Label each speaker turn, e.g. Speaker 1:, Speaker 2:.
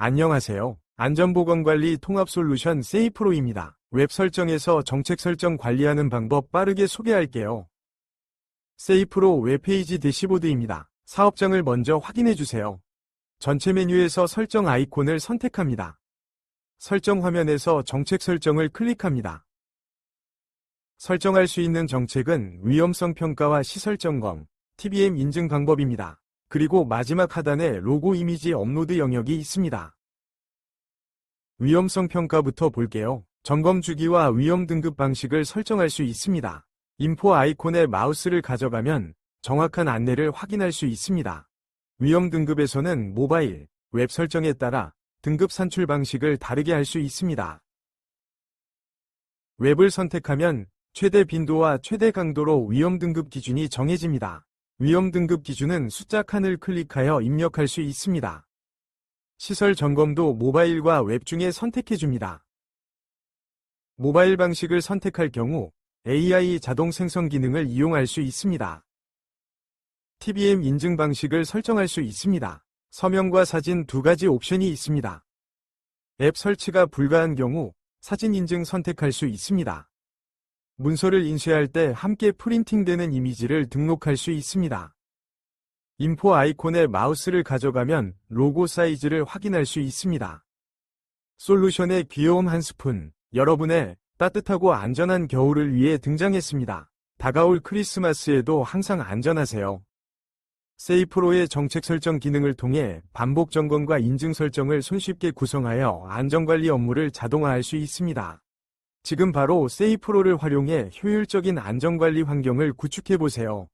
Speaker 1: 안녕하세요. 안전보건관리 통합솔루션 세이프로입니다. 웹 설정에서 정책 설정 관리하는 방법 빠르게 소개할게요. 세이프로 웹페이지 대시보드입니다. 사업장을 먼저 확인해 주세요. 전체 메뉴에서 설정 아이콘을 선택합니다. 설정 화면에서 정책 설정을 클릭합니다. 설정할 수 있는 정책은 위험성 평가와 시설 점검, TBM 인증 방법입니다. 그리고 마지막 하단에 로고 이미지 업로드 영역이 있습니다. 위험성 평가부터 볼게요. 점검 주기와 위험 등급 방식을 설정할 수 있습니다. 인포 아이콘에 마우스를 가져가면 정확한 안내를 확인할 수 있습니다. 위험 등급에서는 모바일, 웹 설정에 따라 등급 산출 방식을 다르게 할 수 있습니다. 웹을 선택하면 최대 빈도와 최대 강도로 위험 등급 기준이 정해집니다. 위험 등급 기준은 숫자 칸을 클릭하여 입력할 수 있습니다. 시설 점검도 모바일과 웹 중에 선택해 줍니다. 모바일 방식을 선택할 경우 AI 자동 생성 기능을 이용할 수 있습니다. TBM 인증 방식을 설정할 수 있습니다. 서명과 사진 두 가지 옵션이 있습니다. 앱 설치가 불가한 경우 사진 인증 선택할 수 있습니다. 문서를 인쇄할 때 함께 프린팅되는 이미지를 등록할 수 있습니다. 인포 아이콘에 마우스를 가져가면 로고 사이즈를 확인할 수 있습니다. 솔루션의 귀여움 한 스푼, 여러분의 따뜻하고 안전한 겨울을 위해 등장했습니다. 다가올 크리스마스에도 항상 안전하세요. 세이프로의 정책 설정 기능을 통해 반복 점검과 인증 설정을 손쉽게 구성하여 안전관리 업무를 자동화할 수 있습니다. 지금 바로 세이프로를 활용해 효율적인 안전관리 환경을 구축해보세요.